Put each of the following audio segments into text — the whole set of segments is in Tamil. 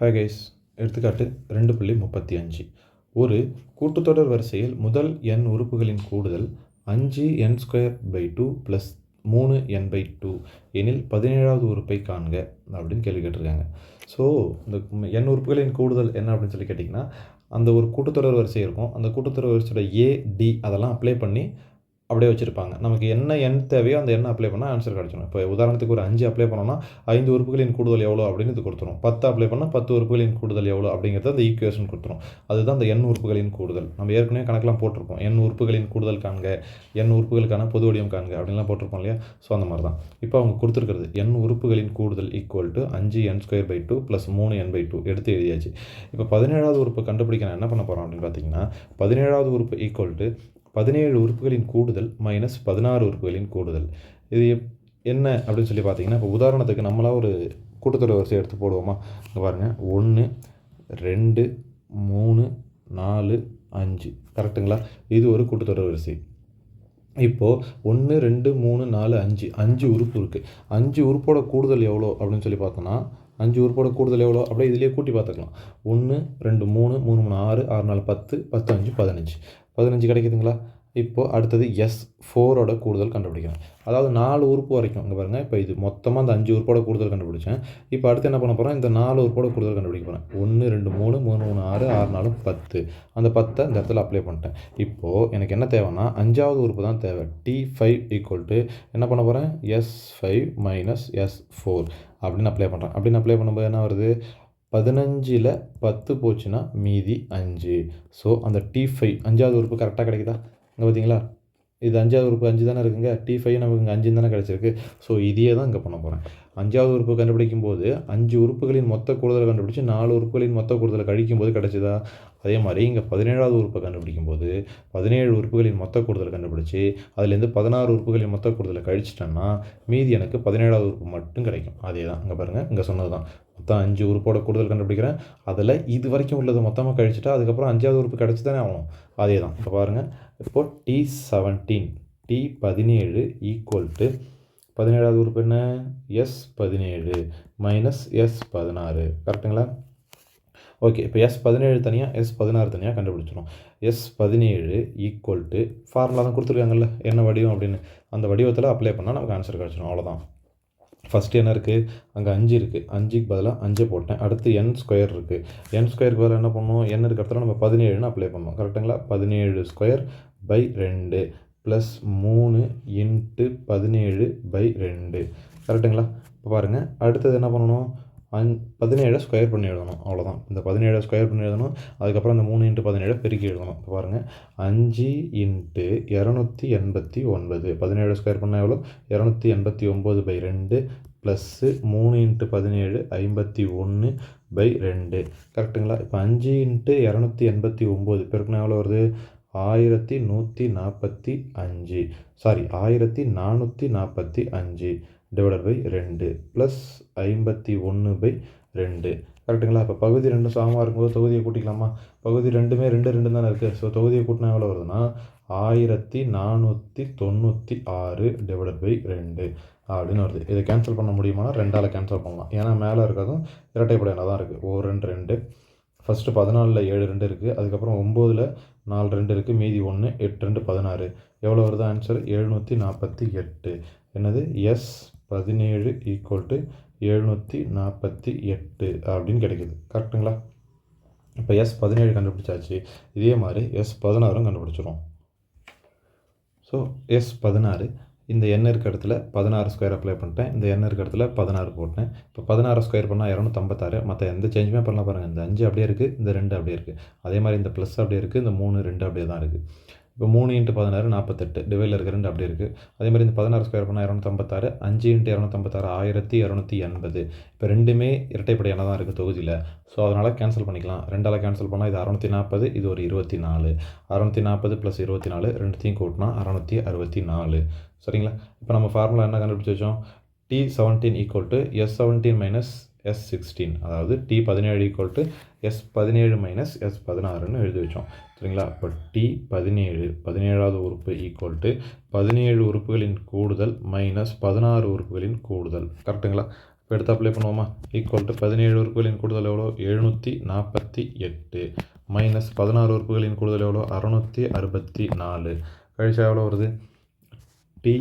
ஹாய் கைஸ் எடுத்துக்காட்டு ரெண்டு புள்ளி முப்பத்தி அஞ்சு. ஒரு கூட்டுத்தொடர் வரிசையில் முதல் எண் உறுப்புகளின் கூடுதல் அஞ்சு N square by two plus மூணு என் பை டூ எனில் பதினேழாவது உறுப்பை காண்க அப்படின்னு கேள்வி கேட்டிருக்காங்க. ஸோ இந்த எண் உறுப்புகளின் கூடுதல் என்ன அப்படின்னு சொல்லி கேட்டிங்கன்னா அந்த ஒரு கூட்டுத்தொடர் வரிசை இருக்கும். அந்த கூட்டுத்தொடர் வரிசையோட ஏ டி அதெல்லாம் அப்ளை பண்ணி அப்படியே வச்சுருப்பாங்க. நமக்கு என்ன எண் தேவையோ அந்த எண்ணை அப்ளை பண்ணால் ஆன்சர் கிடச்சிடும் இப்போ உதாரணத்துக்கு ஒரு அஞ்சு அப்ளை பண்ணோம்னா ஐந்து உறுப்புகளின் கூடுதல் எவ்வளோ அப்படின்னு இது கொடுத்துரும். பத்து அப்ளை பண்ணால் பத்து உறுப்புகளின் கூடுதல் எவ்வளோ அப்படிங்கிறத அந்த ஈக்குவேஷன் கொடுத்துரும். அதுதான் அந்த எண் உறுப்புகளின் கூடுதல். நம்ம ஏற்கனவே கணக்கெலாம் போட்டிருப்போம் எண் உறுப்புகளின் கூடுதல் காண்க எண் உறுப்புகளுக்கான பொது வடிவம் காண்க அப்படின்லாம் போட்டிருப்போம் இல்லையா? ஸோ அந்த மாதிரி தான் இப்போ அவங்க கொடுத்துருக்கிறது எண் உறுப்புகளின் கூடுதல் ஈக்குவல் டு அஞ்சு N square by two plus மூணு என் பை டூ எடுத்து எழுதியாச்சு. இப்போ பதினேழாவது உறுப்பு கண்டுபிடிக்க நான் என்ன பண்ண போகிறோம் அப்படின்னு பார்த்தீங்கன்னா பதினேழாவது உறுப்பு ஈக்குவல் டு பதினேழு உறுப்புகளின் கூடுதல் மைனஸ் பதினாறு உறுப்புகளின் கூடுதல். இது எப் என்ன அப்படின்னு சொல்லி பார்த்தீங்கன்னா இப்போ உதாரணத்துக்கு நம்மளாக ஒரு கூட்டத்தொடர் வரிசை எடுத்து போடுவோமா? இங்கே பாருங்கள் ஒன்று ரெண்டு மூணு நாலு அஞ்சு. கரெக்டுங்களா? இது ஒரு கூட்டத்தொடர் வரிசை. இப்போது ஒன்று ரெண்டு மூணு நாலு அஞ்சு. அஞ்சு உறுப்பு இருக்குது அஞ்சு உறுப்போட கூடுதல் எவ்வளோ அப்படின்னு சொல்லி பார்த்தோன்னா அஞ்சு உறுப்போட கூடுதல் எவ்வளோ? அப்படியே இதிலேயே கூட்டி பார்த்துக்கலாம். ஒன்று ரெண்டு மூணு மூணு மூணு ஆறு ஆறு நாலு பத்து பத்து அஞ்சு பதினஞ்சு. பதினஞ்சு கிடைக்குதுங்களா? இப்போது அடுத்தது எஸ் ஃபோரோட கூடுதல் கண்டுபிடிக்கணும். அதாவது நாலு உறுப்பு வரைக்கும் இங்கே பாருங்கள் இப்போ இது மொத்தமாக அந்த அஞ்சு உறுப்போட கூடுதல் கண்டுபிடிச்சேன். இப்போ அடுத்து என்ன பண்ண போகிறேன் இந்த நாலு உறுப்போட கூடுதல் கண்டுபிடிக்க போகிறேன் ஒன்று ரெண்டு மூணு மூணு மூணு ஆறு ஆறு நாலு பத்து. அந்த பத்தை இந்த இடத்துல அப்ளை பண்ணிட்டேன். இப்போது எனக்கு என்ன தேவைன்னா அஞ்சாவது உறுப்பு தான் தேவை. டி ஃபைவ் ஈக்குவல் டு என்ன பண்ண போகிறேன் S five minus S four அப்படின்னு அப்ளை பண்ணுறேன் அப்படின்னு அப்ளை பண்ணும்போது என்ன வருது? பதினஞ்சில் பத்து போச்சுன்னா மீதி அஞ்சு. ஸோ அந்த டி ஃபைவ் அஞ்சாவது உறுப்பு கரெக்டாக கிடைக்குதா? இங்கே பார்த்தீங்களா இது அஞ்சாவது உறுப்பு அஞ்சு தானே இருக்குங்க. டி ஃபைவ் நமக்கு இங்கே அஞ்சு தானே கிடச்சிருக்கு. ஸோ இதையே தான் இங்கே பண்ண போகிறேன் அஞ்சாவது உறுப்பு கண்டுபிடிக்கும் போது அஞ்சு உறுப்புகளின் மொத்த கூடுதலை கண்டுபிடிச்சி நாலு உறுப்புகளின் மொத்த கூடுதலை கழிக்கும் போது கிடச்சிதா? அதே மாதிரி இங்கே பதினேழாவது உறுப்பை கண்டுபிடிக்கும் போது பதினேழு உறுப்புகளின் மொத்த கூடுதலை கண்டுபிடிச்சி அதுலேருந்து பதினாறு உறுப்புகளின் மொத்த கூடுதலை கழிச்சிட்டேன்னா மீதி எனக்கு பதினேழாவது உறுப்பு மட்டும் கிடைக்கும். அதே தான் இங்கே பாருங்கள் இங்கே சொன்னது தான் மொத்தம் அஞ்சு உறுப்போட கூடுதல் கண்டுபிடிக்கிறேன். அதில் இது வரைக்கும் உள்ளது மொத்தமாக கழிச்சிட்டா அதுக்கப்புறம் அஞ்சாவது உறுப்பு கிடச்சி தானே ஆகணும். அதே தான் இப்போ பாருங்கள் இப்போ டி செவன்டீன் டி பதினேழு ஈக்குவல் டு பதினேழாவது உறுப்பு என்ன? எஸ் பதினேழு மைனஸ் எஸ் பதினாறு. கரெக்டுங்களா ஓகே இப்போ எஸ் பதினேழு தனியாக எஸ் பதினாறு தனியாக கண்டுபிடிச்சிடும் எஸ் பதினேழு ஈக்குவல் டு ஃபார்முலா தான் கொடுத்துருக்காங்கல்ல என்ன வடிவம் அப்படின்னு. அந்த வடிவத்தில் அப்ளை பண்ணால் நமக்கு ஆன்சர் கிடச்சிடும். அவ்வளோதான் ஃபஸ்ட்டு என்ன இருக்குது அங்கே அஞ்சு இருக்குது அஞ்சுக்கு பதிலாக அஞ்சு போட்டேன். அடுத்து என் ஸ்கொயர் இருக்குது என் ஸ்கொயருக்கு பதிலாக என்ன பண்ணணும் என் இருக்க இடத்துல நம்ம பதினேழுன்னு அப்ளை பண்ணோம் கரெக்டுங்களா பதினேழு ஸ்கொயர் பை ரெண்டு ப்ளஸ் மூணு இன்ட்டு பதினேழு பை ரெண்டு. கரெக்டுங்களா இப்போ பாருங்கள் அடுத்தது என்ன பண்ணணும்? அஞ் பதினேழை ஸ்கொயர் பண்ணி எழுதணும். அவ்வளோதான் இந்த பதினேழை ஸ்கொயர் பண்ணி எழுதணும். அதுக்கப்புறம் இந்த மூணு இன்ட்டு பதினேழை பெருக்கி எழுதணும். இப்போ பாருங்கள் அஞ்சு இன்ட்டு இரநூத்தி எண்பத்தி ஒன்பது. பதினேழு ஸ்கொயர் பண்ணால் எவ்வளோ இரநூத்தி எண்பத்தி ஒம்பது பை ரெண்டு ப்ளஸ்ஸு மூணு இன்ட்டு பதினேழு ஐம்பத்தி ஒன்று பை ரெண்டு. கரெக்டுங்களா இப்போ அஞ்சு இன்ட்டு இரநூத்தி எண்பத்தி ஒம்பது பெருக்குனா எவ்வளோ வருது? ஆயிரத்தி நூற்றி நாற்பத்தி அஞ்சு. சாரி ஆயிரத்தி நானூற்றி நாற்பத்தி அஞ்சு. டிவைடட் பை ரெண்டு ப்ளஸ் ஐம்பத்தி ஒன்று பை ரெண்டு. கரெக்டுங்களா இப்போ பகுதி ரெண்டு சமமாக இருக்கும்போது தொகுதியை கூட்டிக்கலாமா? பகுதி ரெண்டுமே ரெண்டு ரெண்டு தானே இருக்குது ஸோ தொகுதியை கூட்டினா எவ்வளோ வருதுன்னா ஆயிரத்தி நானூற்றி தொண்ணூற்றி ஆறு டிவைடட் பை ரெண்டு அப்படின்னு வருது. இதை கேன்சல் பண்ண முடியுமானா? ரெண்டால் கேன்சல் பண்ணலாம். ஏன்னா மேலே இருக்கிறதும் இரட்டைப்படையில் தான் இருக்குது ஓ ரெண்டு ரெண்டு. ஃபஸ்ட்டு பதினாலில் ஏழு ரெண்டு இருக்குது அதுக்கப்புறம் ஒம்போதில் நாலு ரெண்டு இருக்குது மீதி ஒன்று எட்டு ரெண்டு பதினாறு. எவ்வளோ வருது? ஆன்சர் எழுநூற்றி நாற்பத்தி எட்டு. என்னது? எஸ் பதினேழு ஈக்குவல் டு எழுநூற்றி நாற்பத்தி எட்டு அப்படின்னு கிடைக்குது. கரெக்டுங்களா? இப்போ எஸ் பதினேழு கண்டுபிடிச்சாச்சு. இதே மாதிரி எஸ் பதினாறும் கண்டுபிடிச்சிரும். ஸோ எஸ் பதினாறு இந்த எண் இருக்க இடத்துல பதினாறு ஸ்கொயர் அப்ளை பண்ணிட்டேன். இந்த எண் இருக்க இடத்துல பதினாறு போட்டேன். இப்போ பதினாறு ஸ்கொயர் பண்ணால் இரநூத்தம்பத்தாறு மற்ற எந்த சேஞ்சுமே பண்ணலாம் பாருங்கள் இந்த அஞ்சு அப்படியே இருக்குது இந்த ரெண்டு அப்படியே இருக்குது அதே மாதிரி இந்த ப்ளஸ் அப்படியே இருக்குது இந்த மூணு ரெண்டு அப்படியே தான் இருக்குது இப்போ மூணு இன்ட்டு பதினாறு நாற்பத்தெட்டு. டிவைடில் இருக்க ரெண்டு அப்படி இருக்குது அதே மாதிரி இந்த பதினாறு ஸ்கொயர் பண்ணால் இரநூத்தம்பத்தாறு அஞ்சு இன்ட்டு இரநூத்தம்பத்தாறு ஆயிரத்தி இரநூத்தி எண்பது. இப்போ ரெண்டுமே இரட்டைப்படையான தான் இருக்குது தொகுதியில். ஸோ அதனால் கேன்சல் பண்ணிக்கலாம். ரெண்டால் கேன்சல் பண்ணால் இது அறநூற்றி நாற்பது இது ஒரு இருபத்தி நாலு அறநூற்றி நாற்பது ப்ளஸ் இருபத்தி நாலு ரெண்டுத்தையும் கூட்டினா அறநூற்றி அறுபத்தி நாலு சரிங்களா? இப்போ நம்ம ஃபார்முலா என்ன கண்டுபிடிச்சி வச்சோம்? T seventeen equal to S seventeen minus S sixteen அதாவது டி பதினேழு ஈக்குவல் டு எஸ் பதினேழு மைனஸ் எஸ் பதினாறுன்னு எழுதி வச்சோம். சரிங்களா? இப்போ டி பதினேழு பதினேழாவது உறுப்பு ஈக்குவல் டு பதினேழு உறுப்புகளின் கூடுதல் மைனஸ் பதினாறு உறுப்புகளின் கூடுதல். கரெக்டுங்களா? இப்போ எடுத்து அப்ளை பண்ணுவோமா? ஈக்குவல் டு பதினேழு உறுப்புகளின் கூடுதல் எவ்வளோ? எழுநூற்றி நாற்பத்தி எட்டு. மைனஸ் பதினாறு உறுப்புகளின் கூடுதல் எவ்வளோ? அறநூற்றி அறுபத்தி நாலு. கழிச்சா எவ்வளோ வருது? டி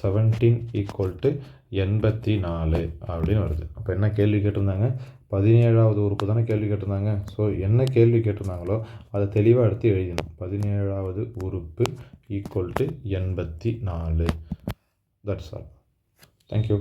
செவன்டீன் ஈக்குவல் டு எண்பத்தி நாலு அப்படின்னு வருது. அப்போ என்ன கேள்வி கேட்டிருந்தாங்க? பதினேழாவது உறுப்பு தானே கேள்வி கேட்டிருந்தாங்க. ஸோ என்ன கேள்வி கேட்டிருந்தாங்களோ அதை தெளிவாக எடுத்து எழுதினோம் பதினேழாவது உறுப்பு ஈக்குவல் டு எண்பத்தி நாலு. That's all thank you